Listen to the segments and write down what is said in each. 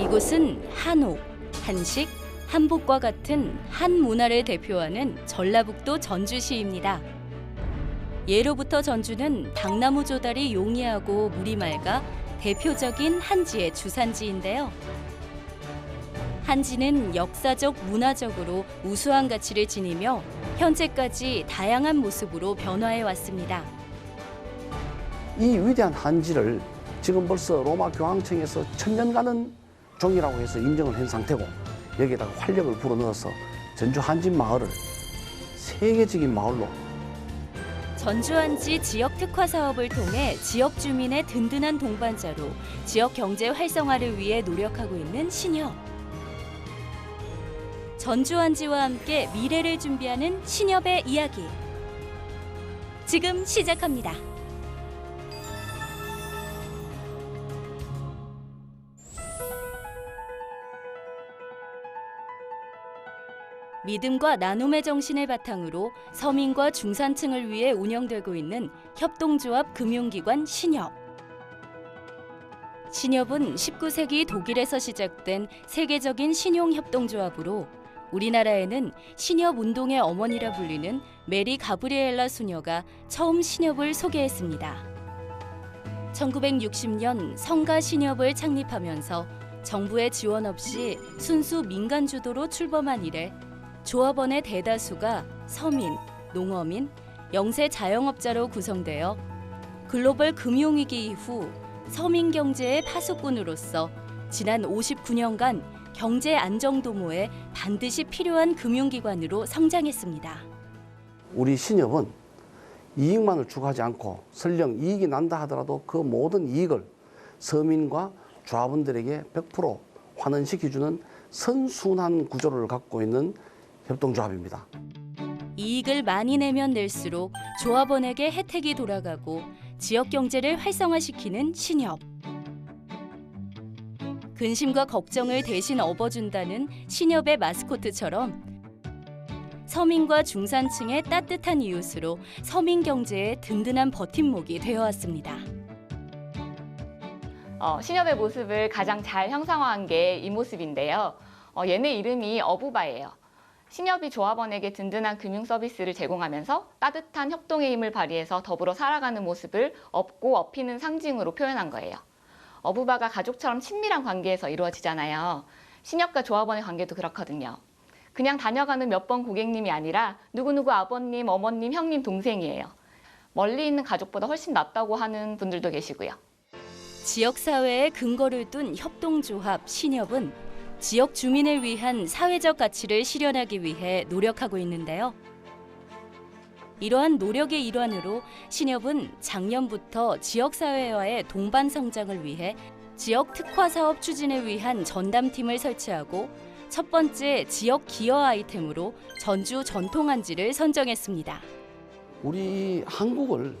이곳은 한옥, 한식, 한복과 같은 한 문화를 대표하는 전라북도 전주시입니다. 예로부터 전주는 당나무 조달이 용이하고 물이 맑아 대표적인 한지의 주산지인데요. 한지는 역사적, 문화적으로 우수한 가치를 지니며 현재까지 다양한 모습으로 변화해 왔습니다. 이 위대한 한지를 지금 벌써 로마 교황청에서 천년가는 종이라고 해서 인정을 한 상태고 여기에다가 활력을 불어넣어서 전주 한진 마을을 세계적인 마을로 전주한지 지역 특화 사업을 통해 지역 주민의 든든한 동반자로 지역 경제 활성화를 위해 노력하고 있는 신협. 전주한지와 함께 미래를 준비하는 신협의 이야기. 지금 시작합니다. 믿음과 나눔의 정신을 바탕으로 서민과 중산층을 위해 운영되고 있는 협동조합 금융기관 신협. 신협은 19세기 독일에서 시작된 세계적인 신용협동조합으로 우리나라에는 신협 운동의 어머니라 불리는 메리 가브리엘라 수녀가 처음 신협을 소개했습니다. 1960년 성가 신협을 창립하면서 정부의 지원 없이 순수 민간 주도로 출범한 이래 조합원의 대다수가 서민, 농어민, 영세 자영업자로 구성되어 글로벌 금융위기 이후 서민 경제의 파수꾼으로서 지난 59년간 경제 안정 도모에 반드시 필요한 금융기관으로 성장했습니다. 우리 신협은 이익만을 추구하지 않고 설령 이익이 난다 하더라도 그 모든 이익을 서민과 조합원들에게 100% 환원시켜주는 선순환 구조를 갖고 있는 협동조합입니다. 이익을 많이 내면 낼수록 조합원에게 혜택이 돌아가고 지역 경제를 활성화시키는 신협. 근심과 걱정을 대신 업어준다는 신협의 마스코트처럼 서민과 중산층의 따뜻한 이웃으로 서민 경제의 든든한 버팀목이 되어왔습니다. 어, 신협의 모습을 가장 잘 형상화한 게 이 모습인데요. 어, 얘네 이름이 어부바예요. 신협이 조합원에게 든든한 금융 서비스를 제공하면서 따뜻한 협동의 힘을 발휘해서 더불어 살아가는 모습을 업고 업히는 상징으로 표현한 거예요. 어부바가 가족처럼 친밀한 관계에서 이루어지잖아요. 신협과 조합원의 관계도 그렇거든요. 그냥 다녀가는 몇 번 고객님이 아니라 누구누구 아버님, 어머님, 형님, 동생이에요. 멀리 있는 가족보다 훨씬 낫다고 하는 분들도 계시고요. 지역 사회에 근거를 둔 협동조합 신협은 지역 주민을 위한 사회적 가치를 실현하기 위해 노력하고 있는데요. 이러한 노력의 일환으로 신협은 작년부터 지역 사회와의 동반 성장을 위해 지역 특화 사업 추진을 위한 전담팀을 설치하고 첫 번째 지역 기여 아이템으로 전주 전통 한지를 선정했습니다. 우리 한국을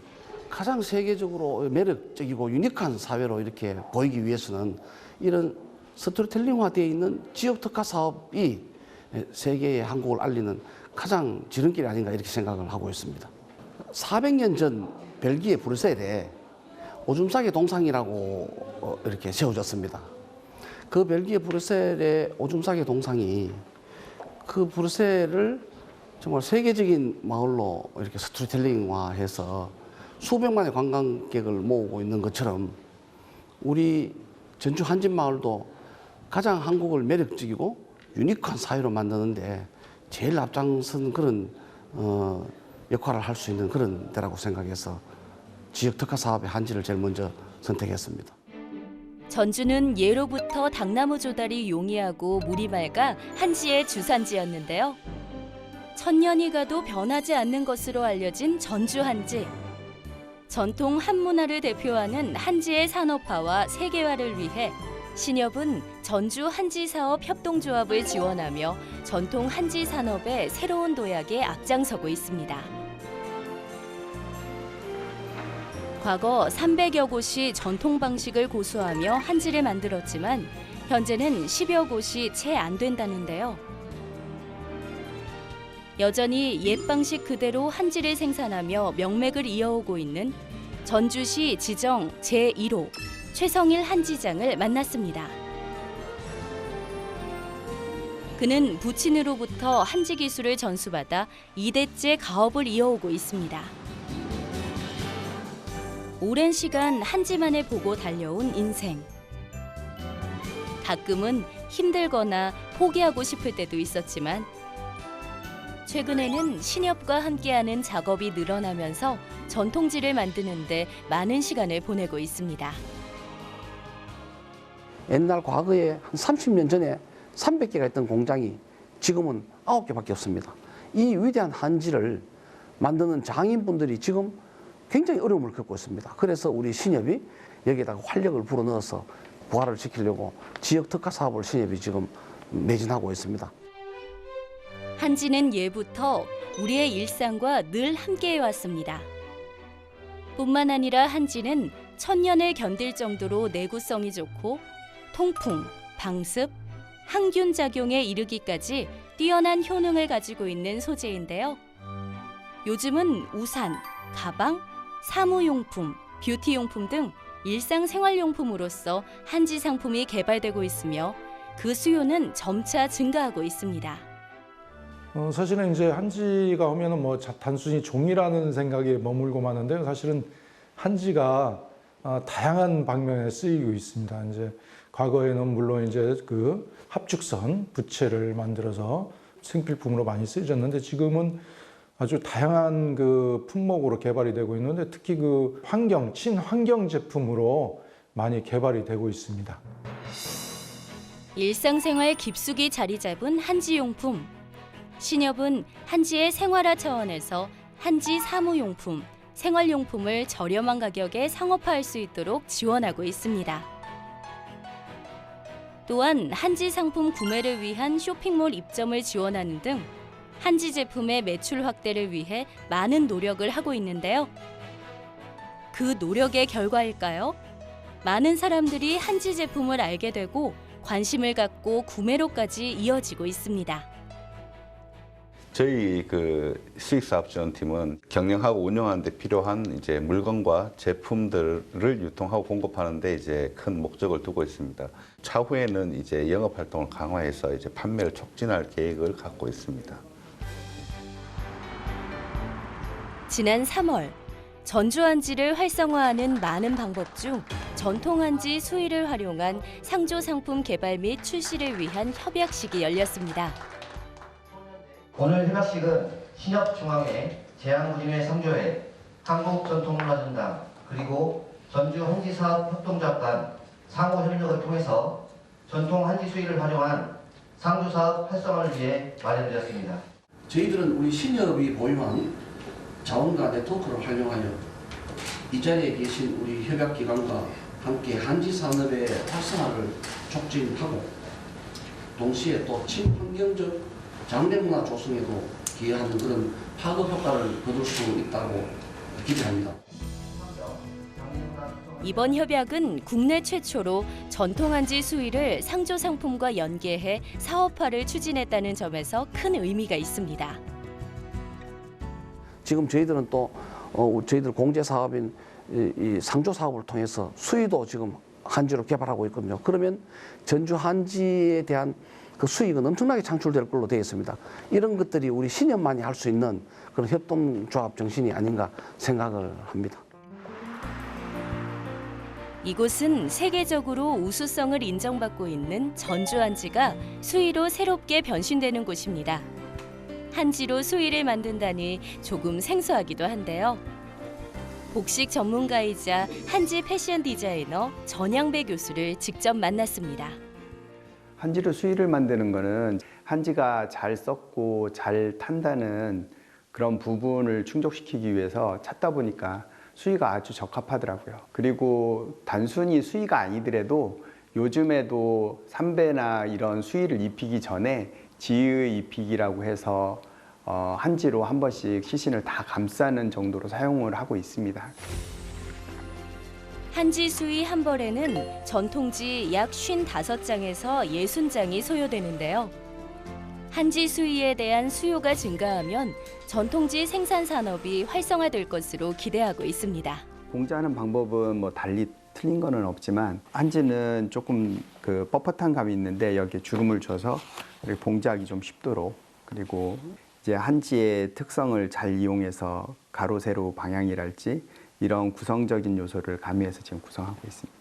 가장 세계적으로 매력적이고 유니크한 사회로 이렇게 보이기 위해서는 이런 스토리텔링화되어 있는 지역 특화 사업이 세계의 한국을 알리는 가장 지름길이 아닌가 이렇게 생각을 하고 있습니다. 400년 전 벨기에 브뤼셀에 오줌싸개 동상이라고 어, 이렇게 세워졌습니다. 그 벨기에 브뤼셀의 오줌싸개 동상이 그 브뤼셀을 정말 세계적인 마을로 이렇게 스토리텔링화해서 수백만의 관광객을 모으고 있는 것처럼 우리 전주 한진 마을도 가장 한국을 매력적이고 유니크한 사회로 만드는데 제일 앞장선 그런 어, 역할을 할 수 있는 그런 데라고 생각해서 지역 특화 사업의 한지를 제일 먼저 선택했습니다. 전주는 예로부터 당나무 조달이 용이하고 물이 맑아 한지의 주산지였는데요. 천년이 가도 변하지 않는 것으로 알려진 전주 한지. 전통 한문화를 대표하는 한지의 산업화와 세계화를 위해 신협은 전주 한지 사업 협동조합을 지원하며 전통 한지 산업의 새로운 도약에 앞장서고 있습니다. 과거 300여 곳이 전통 방식을 고수하며 한지를 만들었지만 현재는 10여 곳이 채 안 된다는데요. 여전히 옛 방식 그대로 한지를 생산하며 명맥을 이어오고 있는 전주시 지정 제1호 최성일 한지장을 만났습니다. 그는 부친으로부터 한지 기술을 전수받아 2대째 가업을 이어오고 있습니다. 오랜 시간 한지만을 보고 달려온 인생. 가끔은 힘들거나 포기하고 싶을 때도 있었지만 최근에는 신협과 함께하는 작업이 늘어나면서 전통지를 만드는데 많은 시간을 보내고 있습니다. 옛날 과거에 한 30년 전에 300개가 있던 공장이 지금은 9개밖에 없습니다. 이 위대한 한지를 만드는 장인분들이 지금 굉장히 어려움을 겪고 있습니다. 그래서 우리 신협이 여기에다가 활력을 불어넣어서 부활을 시키려고 지역 특화 사업을 신협이 지금 매진하고 있습니다. 한지는 예부터 우리의 일상과 늘 함께해 왔습니다. 뿐만 아니라 한지는 천년을 견딜 정도로 내구성이 좋고 통풍, 방습, 항균 작용에 이르기까지 뛰어난 효능을 가지고 있는 소재인데요. 요즘은 우산, 가방, 사무용품, 뷰티용품 등 일상생활용품으로서 한지 상품이 개발되고 있으며 그 수요는 점차 증가하고 있습니다. 어, 사실은 이제 한지가 하면은 뭐 자- 단순히 종이라는 생각에 머물고 마는데요. 사실은 한지가 아, 다양한 방면에 쓰이고 있습니다. 이제 과거에는 물론 이제 그 합축선 부채를 만들어서 생필품으로 많이 쓰여졌는데 지금은 아주 다양한 그 품목으로 개발이 되고 있는데 특히 그 환경 친환경 제품으로 많이 개발이 되고 있습니다. 일상생활 깊숙이 자리 잡은 한지용품. 신협은 한지의 생활화 차원에서 한지 사무용품, 생활용품을 저렴한 가격에 상업화할 수 있도록 지원하고 있습니다. 또한 한지 상품 구매를 위한 쇼핑몰 입점을 지원하는 등 한지 제품의 매출 확대를 위해 많은 노력을 하고 있는데요. 그 노력의 결과일까요? 많은 사람들이 한지 제품을 알게 되고 관심을 갖고 구매로까지 이어지고 있습니다. 저희 그 수익 사업 지원팀은 경영하고 운영하는 데 필요한 이제 물건과 제품들을 유통하고 공급하는 데 이제 큰 목적을 두고 있습니다. 차후에는 이제 영업 활동을 강화해서 이제 판매를 촉진할 계획을 갖고 있습니다. 지난 3월 전주 한지를 활성화하는 많은 방법 중 전통 한지 수의를 활용한 상조 상품 개발 및 출시를 위한 협약식이 열렸습니다. 오늘 협약식은 신협중앙회, 제양구림회 상조회, 한국전통문화전당 그리고 전주 한지사업협동조합 간 상호 협력을 통해서 전통 한지 수의를 활용한 상조사업 활성화를 위해 마련되었습니다. 저희들은 우리 신협이 보유한 자원과 네트워크를 활용하여 이 자리에 계신 우리 협약기관과 함께 한지 산업의 활성화를 촉진하고 동시에 또 친환경적 장래문화 조성에도 기여하는 그런 파급 효과를 거둘 수 있다고 기대합니다. 이번 협약은 국내 최초로 전통 한지 수의를 상조 상품과 연계해 사업화를 추진했다는 점에서 큰 의미가 있습니다. 지금 저희들은 또 어, 저희들 공제 사업인 이, 이 상조 사업을 통해서 수의도 지금 한지로 개발하고 있거든요. 그러면 전주 한지에 대한 그 수익은 엄청나게 창출될 걸로 되어 있습니다. 이런 것들이 우리 신협만이 할 수 있는 그런 협동조합 정신이 아닌가 생각을 합니다. 이곳은 세계적으로 우수성을 인정받고 있는 전주 한지가 수의로 새롭게 변신되는 곳입니다. 한지로 수의를 만든다니 조금 생소하기도 한데요. 복식 전문가이자 한지 패션 디자이너 전양배 교수를 직접 만났습니다. 한지로 수의를 만드는 거는 한지가 잘 썩고 잘 탄다는 그런 부분을 충족시키기 위해서 찾다 보니까 수의가 아주 적합하더라고요. 그리고 단순히 수의가 아니더라도 요즘에도 삼배나 이런 수의를 입히기 전에 지의 입히기라고 해서 어, 한지로 한 번씩 시신을 다 감싸는 정도로 사용을 하고 있습니다. 한지 수의 한 벌에는 전통지 약 55장에서 60장이 소요되는데요. 한지 수의에 대한 수요가 증가하면 전통지 생산 산업이 활성화될 것으로 기대하고 있습니다. 공제하는 방법은 뭐 달리 틀린 거는 없지만 한지는 조금 그 뻣뻣한 감이 있는데 여기에 주름을 줘서 봉지하기 좀 쉽도록 그리고 이제 한지의 특성을 잘 이용해서 가로 세로 방향이랄지 이런 구성적인 요소를 가미해서 지금 구성하고 있습니다.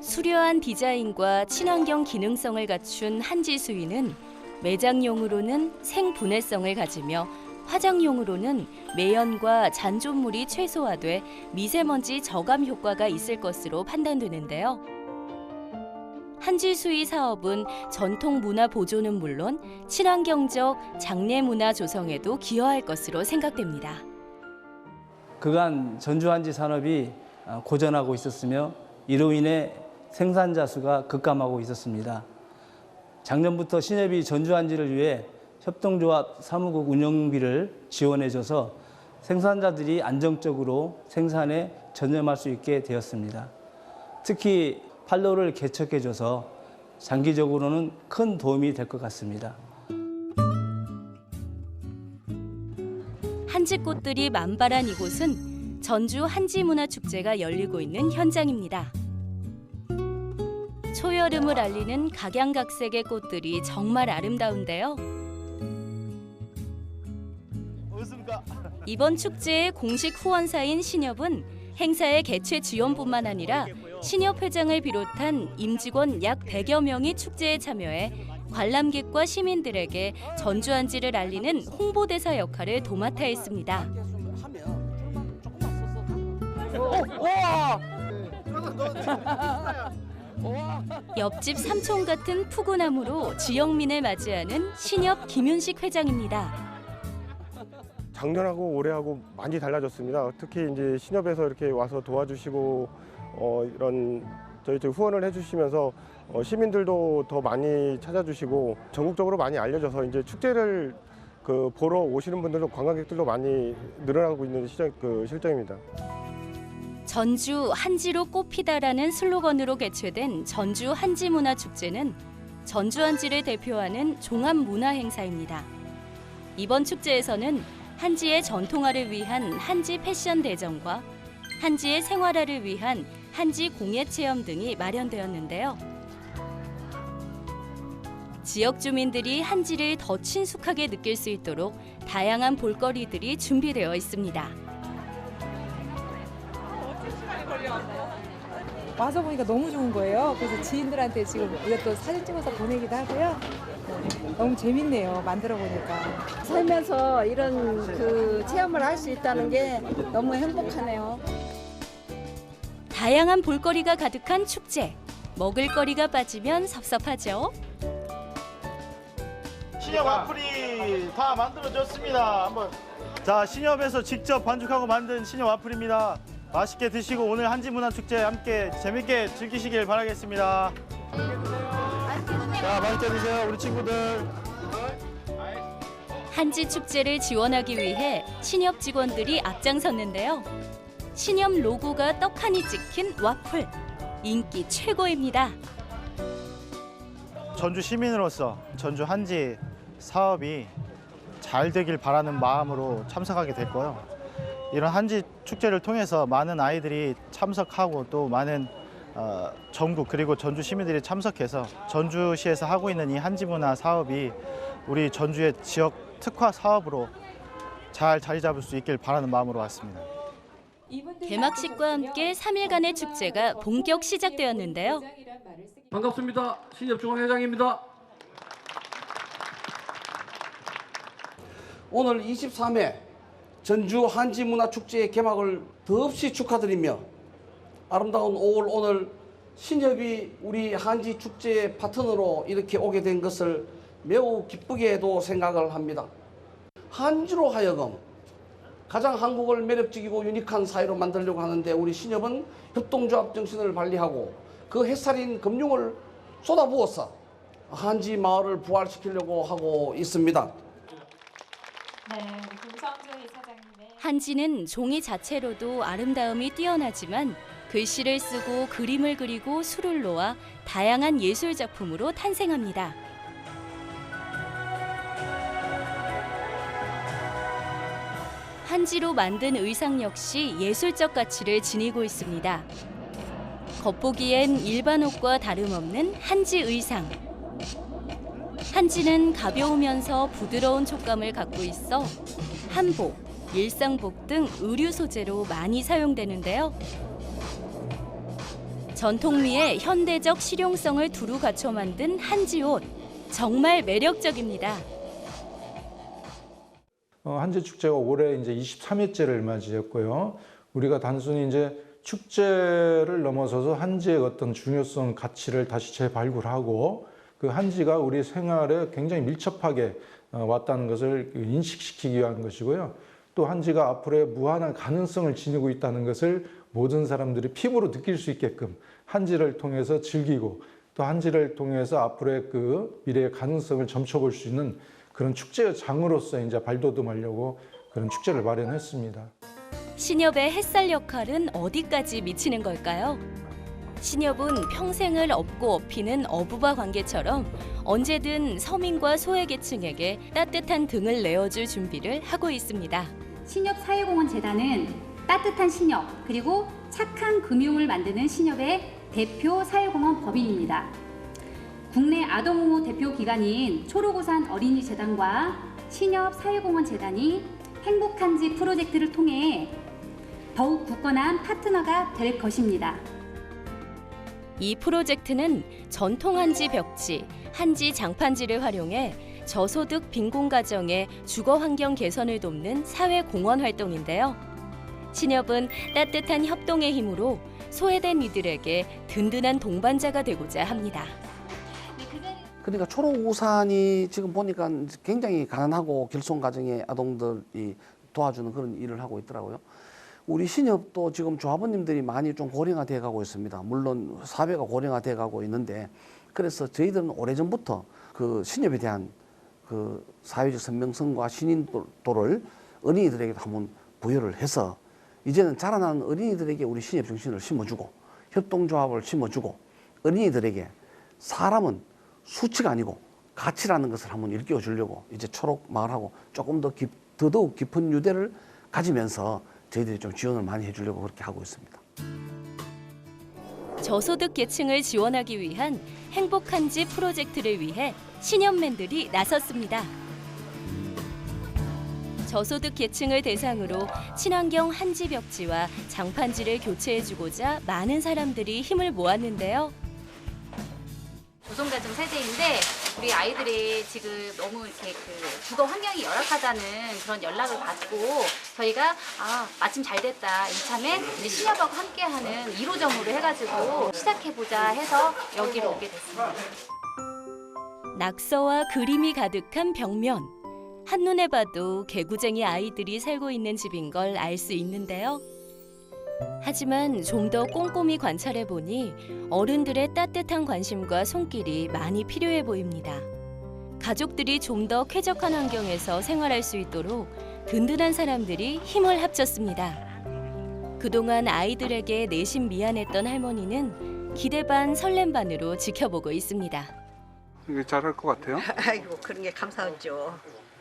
수려한 디자인과 친환경 기능성을 갖춘 한지 수위는 매장용으로는 생분해성을 가지며 화장용으로는 매연과 잔존물이 최소화돼 미세먼지 저감 효과가 있을 것으로 판단되는데요. 한지 수위 사업은 전통 문화 보존은 물론 친환경적 장례 문화 조성에도 기여할 것으로 생각됩니다. 그간 전주한지 산업이 아, 고전하고 있었으며 이로 인해 생산자 수가 급감하고 있었습니다. 작년부터 신협이 전주한지를 위해 협동조합 사무국 운영비를 지원해줘서 생산자들이 안정적으로 생산에 전념할 수 있게 되었습니다. 특히 판로를 개척해줘서 장기적으로는 큰 도움이 될 것 같습니다. 한지꽃들이 만발한 이곳은 전주 한지문화축제가 열리고 있는 현장입니다. 초여름을 알리는 각양각색의 꽃들이 정말 아름다운데요. 이번 축제의 공식 후원사인 신협은 행사의 개최 지원뿐만 아니라 신협 회장을 비롯한 임직원 약 100여 명이 축제에 참여해 관람객과 시민들에게 전주한지를 알리는 홍보대사 역할을 도맡아 했습니다. 옆집 삼촌 같은 푸구나무로 지역민을 맞이하는 신협 김윤식 회장입니다. 작년하고 올해하고 많이 달라졌습니다. 특히 이제 신협에서 이렇게 와서 도와주시고 어, 이런 저희 쪽 후원을 해주시면서 어, 시민들도 더 많이 찾아주시고 전국적으로 많이 알려져서 이제 축제를 그 보러 오시는 분들도 관광객들도 많이 늘어나고 있는 시장 그 실정입니다. 전주 한지로 꽃피다라는 슬로건으로 개최된 전주 한지 문화 축제는 전주 한지를 대표하는 종합 문화 행사입니다. 이번 축제에서는 한지의 전통화를 위한 한지 패션 대전과 한지의 생활화를 위한 한지 공예 체험 등이 마련되었는데요. 지역 주민들이 한지를 더 친숙하게 느낄 수 있도록 다양한 볼거리들이 준비되어 있습니다. 와서 보니까 너무 좋은 거예요. 그래서 지인들한테 지금 이것도 사진 찍어서 보내기도 하고요. 네, 너무 재밌네요. 만들어 보니까. 살면서 이런 그 체험을 할 수 있다는 게 너무 행복하네요. 다양한 볼거리가 가득한 축제. 먹을거리가 빠지면 섭섭하죠. 신협 와플이 다 만들어졌습니다. 한번 자 신협에서 직접 반죽하고 만든 신협 와플입니다. 맛있게 드시고 오늘 한지문화축제 함께 재밌게 즐기시길 바라겠습니다. 자 맛있게 드세요 우리 친구들. 한지 축제를 지원하기 위해 신협 직원들이 앞장섰는데요. 신협 로고가 떡하니 찍힌 와플. 인기 최고입니다. 전주 시민으로서 전주 한지 사업이 잘 되길 바라는 마음으로 참석하게 됐고요. 이런 한지 축제를 통해서 많은 아이들이 참석하고 또 많은 어, 전국 그리고 전주 시민들이 참석해서 전주시에서 하고 있는 이 한지 문화 사업이 우리 전주의 지역 특화 사업으로 잘 자리 잡을 수 있길 바라는 마음으로 왔습니다. 개막식과 함께 3일간의 축제가 본격 시작되었는데요. 반갑습니다. 신협중앙회장입니다. 오늘 23회 전주 한지문화축제의 개막을 더없이 축하드리며 아름다운 5월 오늘 신협이 우리 한지축제의 파트너로 이렇게 오게 된 것을 매우 기쁘게도 생각을 합니다. 한지로 하여금 가장 한국을 매력적이고 유니크한 사회로 만들려고 하는데 우리 신협은 협동조합 정신을 발휘하고 그 햇살인 금융을 쏟아부어서 한지 마을을 부활시키려고 하고 있습니다. 한지는 종이 자체로도 아름다움이 뛰어나지만 글씨를 쓰고 그림을 그리고 술을 놓아 다양한 예술 작품으로 탄생합니다. 한지로 만든 의상 역시 예술적 가치를 지니고 있습니다. 겉보기엔 일반 옷과 다름없는 한지 의상. 한지는 가벼우면서 부드러운 촉감을 갖고 있어 한복, 일상복 등 의류 소재로 많이 사용되는데요. 전통미의 현대적 실용성을 두루 갖춰 만든 한지 옷. 정말 매력적입니다. 어, 한지 축제가 올해 이제 23회째를 맞이했고요. 우리가 단순히 이제 축제를 넘어서서 한지의 어떤 중요성, 가치를 다시 재발굴하고 그 한지가 우리 생활에 굉장히 밀접하게 어, 왔다는 것을 인식시키기 위한 것이고요. 또 한지가 앞으로의 무한한 가능성을 지니고 있다는 것을 모든 사람들이 피부로 느낄 수 있게끔 한지를 통해서 즐기고 또 한지를 통해서 앞으로의 그 미래의 가능성을 점쳐볼 수 있는 그런 축제의 장으로서 이제 발돋움하려고 그런 축제를 마련했습니다. 신협의 햇살 역할은 어디까지 미치는 걸까요? 신협은 평생을 업고 업히는 어부바 관계처럼 언제든 서민과 소외계층에게 따뜻한 등을 내어줄 준비를 하고 있습니다. 신협 사회공헌 재단은 따뜻한 신협 그리고 착한 금융을 만드는 신협의 대표 사회공헌 법인입니다. 국내 아동옹호 대표 기관인 초록우산 어린이재단과 신협 사회공헌 재단이 행복한지 프로젝트를 통해 더욱 굳건한 파트너가 될 것입니다. 이 프로젝트는 전통 한지 벽지, 한지 장판지를 활용해 저소득 빈곤 가정의 주거 환경 개선을 돕는 사회 공헌 활동인데요. 신협은 따뜻한 협동의 힘으로 소외된 이들에게 든든한 동반자가 되고자 합니다. 그러니까 초록 우산이 지금 보니까 굉장히 가난하고 결손 가정의 아동들이 도와주는 그런 일을 하고 있더라고요. 우리 신협도 지금 조합원님들이 많이 좀 고령화돼 가고 있습니다. 물론 사회가 고령화돼 가고 있는데 그래서 저희들은 오래전부터 그 신협에 대한 그 사회적 선명성과 신인도를 어린이들에게 한번 부여를 해서 이제는 자라나는 어린이들에게 우리 신협 정신을 심어주고 협동조합을 심어주고 어린이들에게 사람은 수치가 아니고 가치라는 것을 한번 일깨워 주려고 이제 초록 마을하고 조금 더 깊, 더더욱 깊은 유대를 가지면서 저희들이 좀 지원을 많이 해주려고 그렇게 하고 있습니다. 저소득 계층을 지원하기 위한 행복한지 프로젝트를 위해 신현맨들이 나섰습니다. 저소득 계층을 대상으로 친환경 한지 벽지와 장판지를 교체해주고자 많은 사람들이 힘을 모았는데요. 조성가정 세대인데 우리 아이들이 지금 너무 이렇게 그 주거 환경이 열악하다는 그런 연락을 받고 저희가 아 마침 잘 됐다 이참에 이제 신협하고 함께하는 1호점으로 해가지고 시작해보자 해서 여기로 오게 됐습니다. 낙서와 그림이 가득한 벽면. 한눈에 봐도 개구쟁이 아이들이 살고 있는 집인 걸 알 수 있는데요. 하지만 좀 더 꼼꼼히 관찰해 보니 어른들의 따뜻한 관심과 손길이 많이 필요해 보입니다. 가족들이 좀 더 쾌적한 환경에서 생활할 수 있도록 든든한 사람들이 힘을 합쳤습니다. 그동안 아이들에게 내심 미안했던 할머니는 기대 반 설렘 반으로 지켜보고 있습니다. 이게 잘할 것 같아요? 아이고 그런 게 감사하죠.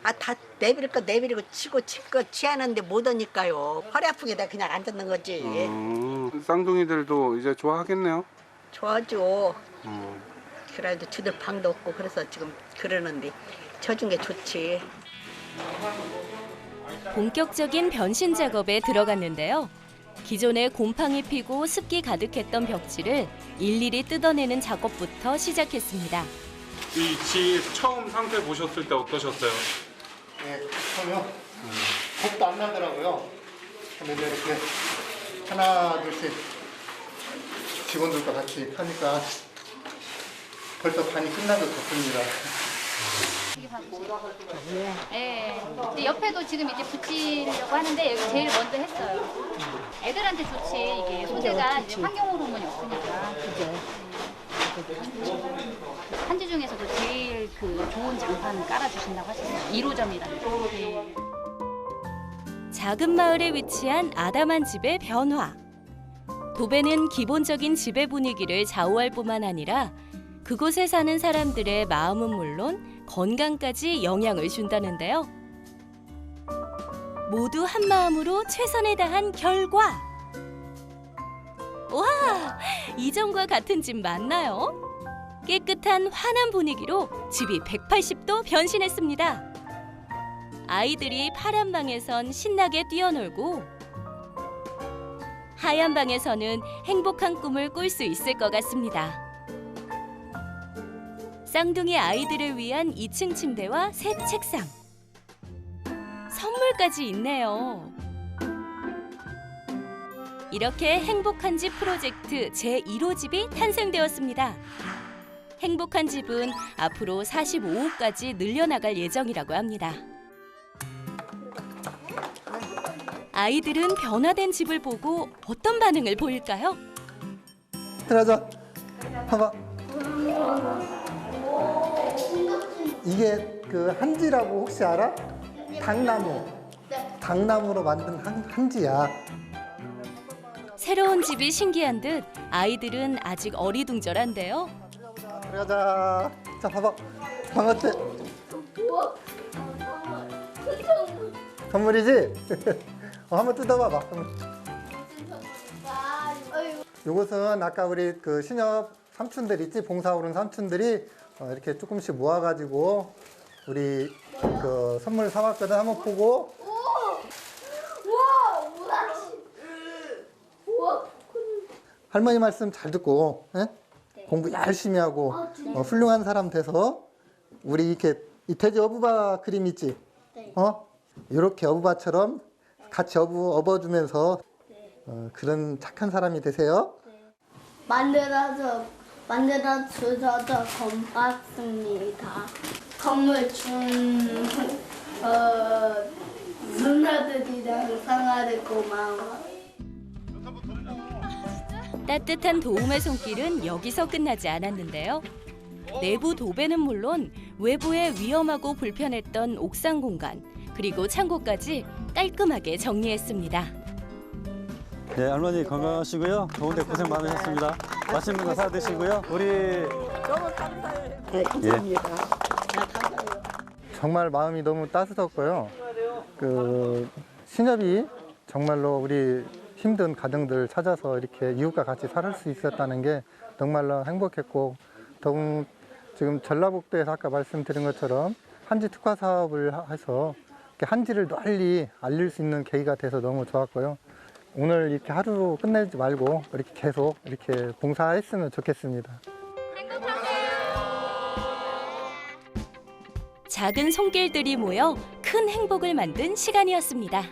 아 다 내버릴 거 내버리고 치고 칠거 취하는데 못 오니까요. 허리 아프게 다 그냥 앉았는 거지. 어, 쌍둥이들도 이제 좋아하겠네요. 좋아하죠. 어. 그래도 주들 방도 없고 그래서 지금 그러는데 쳐준 게 좋지. 본격적인 변신 작업에 들어갔는데요. 기존에 곰팡이 피고 습기 가득했던 벽지를 일일이 뜯어내는 작업부터 시작했습니다. 이 집 처음 상태 보셨을 때 어떠셨어요? 네, 처음요. 겁도 안 나더라고요. 이제 이렇게 하나, 둘, 셋 직원들과 같이 하니까 벌써 반이 끝난 것 같습니다. 네. 근데 옆에도 지금 이제 붙이려고 하는데 여기 제일 먼저 했어요. 애들한테 좋지 이게 소재가 이제 환경 호르몬이 없으니까. 한지 중에서도 제일 그 좋은 장판 깔아주신다고 하셨어요. 1호점이라는. 네. 작은 마을에 위치한 아담한 집의 변화. 도배는 기본적인 집의 분위기를 좌우할 뿐만 아니라 그곳에 사는 사람들의 마음은 물론 건강까지 영향을 준다는데요. 모두 한 마음으로 최선을 다한 결과 와, 이전과 같은 집 맞나요? 깨끗한 환한 분위기로 집이 180도 변신했습니다. 아이들이 파란 방에선 신나게 뛰어놀고 하얀 방에서는 행복한 꿈을 꿀 수 있을 것 같습니다. 쌍둥이 아이들을 위한 2층 침대와 새 책상. 선물까지 있네요. 이렇게 행복한 집 프로젝트 제1호 집이 탄생되었습니다. 행복한 집은 앞으로 45호까지 늘려나갈 예정이라고 합니다. 아이들은 변화된 집을 보고 어떤 반응을 보일까요? 들어가자. 봐봐. 이게 그 한지라고 혹시 알아? 당나무. 당나무로 만든 한, 한지야. 새로운 집이 신기한 듯 아이들은 아직 어리둥절한데요. 들어가자. 자, 봐봐. 방 어때? 선물이지? 어, 한번 뜯어봐봐. 요것은 아까 우리 그 신협 삼촌들 있지? 봉사 오른 삼촌들이 어, 이렇게 조금씩 모아가지고 우리 그 선물 사왔거든. 한번 보고. 할머니 말씀 잘 듣고 예? 공부 열심히 하고 어, 훌륭한 사람 돼서 우리 이렇게 이 돼지 어부바 그림 있지? 어? 이렇게 어부바처럼 같이 어부 업어주면서 어, 그런 착한 사람이 되세요. 만들어서 만들어 주셔서 고맙습니다. 선물 준 어, 누나들이랑 상아를 고마워. 따뜻한 도움의 손길은 여기서 끝나지 않았는데요. 내부 도배는 물론 외부에 위험하고 불편했던 옥상 공간 그리고 창고까지 깔끔하게 정리했습니다. 네, 할머니 건강하시고요. 더운데 고생 많으셨습니다. 맛있는 거 사 드시고요. 우리 너무 감사해요. 네, 감사합니다. 정말 마음이 너무 따스웠고요. 그 신협이 정말로 우리 힘든 가정들 찾아서 이렇게 이웃과 같이 살 수 있었다는 게 정말로 행복했고 더욱 지금 전라북도에서 아까 말씀드린 것처럼 한지 특화 사업을 하- 해서 한지를 널리 알릴 수 있는 계기가 돼서 너무 좋았고요. 오늘 이렇게 하루 끝내지 말고 이렇게 계속 이렇게 봉사했으면 좋겠습니다. 작은 손길들이 모여 큰 행복을 만든 시간이었습니다.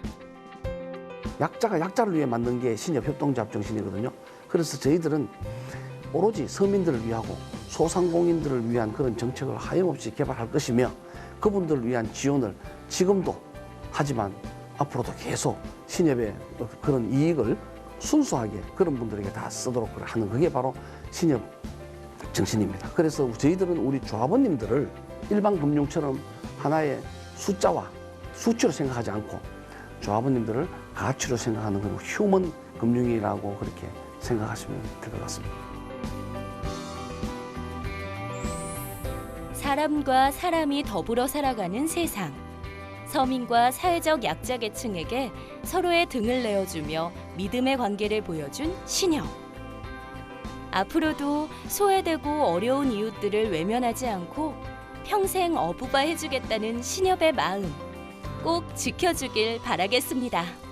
약자가 약자를 위해 만든 게 신협 협동조합 정신이거든요. 그래서 저희들은 오로지 서민들을 위하고 소상공인들을 위한 그런 정책을 하염없이 개발할 것이며 그분들을 위한 지원을 지금도 하지만 앞으로도 계속 신협의 그런 이익을 순수하게 그런 분들에게 다 쓰도록 하는 그게 바로 신협 정신입니다. 그래서 저희들은 우리 조합원님들을 일반 금융처럼 하나의 숫자와 수치로 생각하지 않고 조합원님들을 가치로 생각하는 그런 휴먼 금융이라고 그렇게 생각하시면 될 것 같습니다. 사람과 사람이 더불어 살아가는 세상. 서민과 사회적 약자 계층에게 서로의 등을 내어주며 믿음의 관계를 보여준 신협. 앞으로도 소외되고 어려운 이웃들을 외면하지 않고 평생 어부바 해주겠다는 신협의 마음 꼭 지켜주길 바라겠습니다.